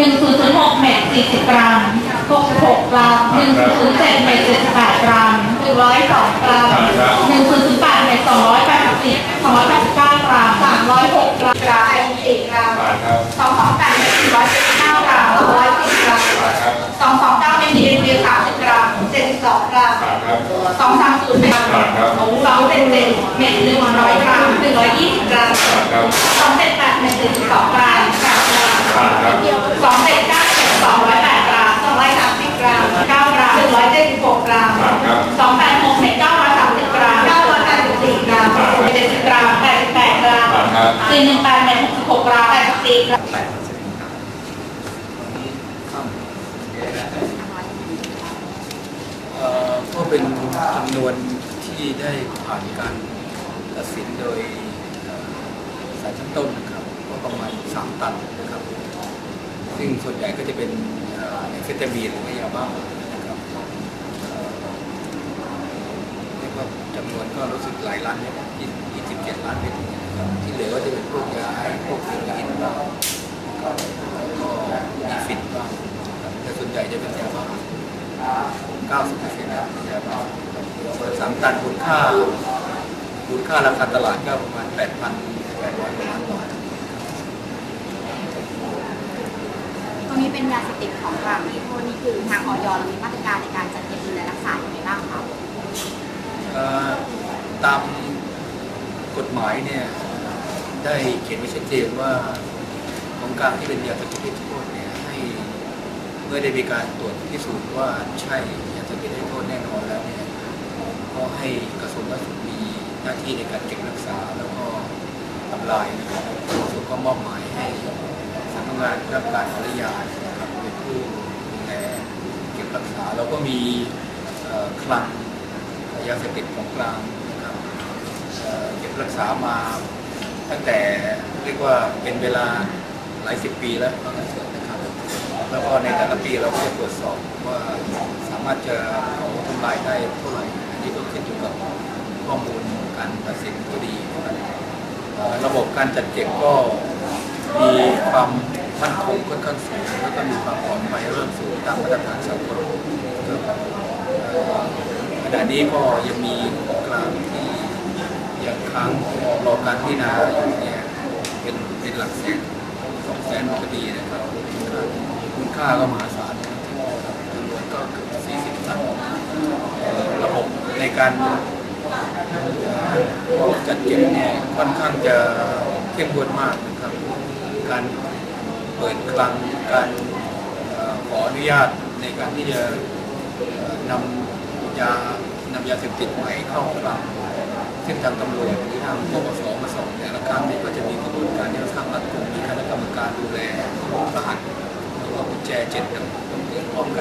1006เม็ด40 กรัม 66 กรัม 1007เม็ด78 กรัม102กรัม1 0 สองเจ็ดเก้าเม็ดสองร้อยแปดกรัมสองร้อยสามสิบกรัมเก้ากรัมหนึ่งร้อยเจ็ดสิบหกกรัมผ่านครับสองแปดหกเม็ดเก้าร้อยสามสิบกรัมเก้าร้อยแปดสิบสี่กรัมเจ็ดสิบกรัมแปดสิบแปดกรัมผ่านครับสี่หนึ่งแปดเม็ดหกสิบหกกรัมแปดสิบสี่กรัมเอ่อก็เป็นจำนวนที่ได้ผ่านการตัดสินโดยเอ่อศาลชั้นต้นนะครับก็ประมาณสามตันนะครับ ซึ่งส่วนใหญ่ก็จะเป็นเอ่อแอมเฟตามีนหรือยาบ้านะครับเรียกว่าจำนวนก็รู้สึกหลายล้านเมตรยี่สิบเจ็ดล้านเมตรอย่างเงี้ยนที่เหลือก็จะเป็นพวกยาไอพวกเฮโรอีนบ้างก็มีฟินบ้างแต่ส่วนใหญ่จะเป็นยาบ้า90เปอร์เซ็นต์ยาบ้าประมาณสามตันมูลค่ามูลค่าราคาตลาดก็ประมาณ8,800กว่าล้านบาท ตรงนี้เป็นยาเสพติดของกลางที่โทษนี่คือทางออยมีมาตรการในการจัดเก็บดูแลรักษาอย่างไรบ้างครับตามกฎหมายเนี่ยได้เขียนไว้ชัดเจนว่าของกลางที่เป็นยาเสพติดโทษเนี่ยให้เมื่อได้มีการตรวจพิสูจน์ว่าใช่ยาเสพติดให้โทษแน่นอนแล้วเนี่ยก็ให้กระทรวงสาธารณสุขมีหน้าที่ในการเก็บรักษาแล้วก็ทำลายนะครับกระทรวงก็มอบหมายให้ สำนักานรับการขออนุญาตนะครับเป็นผู้ดูแลเก็บรักษาแล้วก็มีคลังยาเสพติดของกลางนะครับเก็บรักษามาตั้งแต่เรียกว่าเป็นเวลาหลายสิบปีแล้วว่างั้นเถอะนะครับ แล้วก็ในแต่ละปีเราก็จะตรวจสอบว่าสามารถจะเอาทำลายได้เท่าไหร่อันนี้ก็ขึ้นอยู่กับข้อมูลการตัดสินคดีระบบการจัดเก็บก็มีความ มันคงค่อนข้างสูงแล้วก็มีความปลอดภัยเริ่มสูงตามมาตรฐานสากลขณะนี้ก็ยังมีของกลางที่ยังค้างรอการพิจารณาอยู่เนี่ยเป็นเป็นหลักแสนสองแสนคดีนะครับมูลค่าก็มหาศาลจำนวนก็เกือบสี่สิบตันระบบในการจัดเก็บเนี่ยค่อนข้างจะเข้มงวดมากนะครับการ เปิดคลังการขออนุญาตในการที่จะนำยานำยาเสพติดใหม่เข้าคลังซึ่งทางตำรวจหรือทางปปสมาสอบแต่ละครั้งนี้ก็จะมีกระบวนการที่ค่อนข้างรัดกุมมีคณะกรรมการดูแลรหัสแล้วก็กุญแจเจ็ดดำพร้อมกัน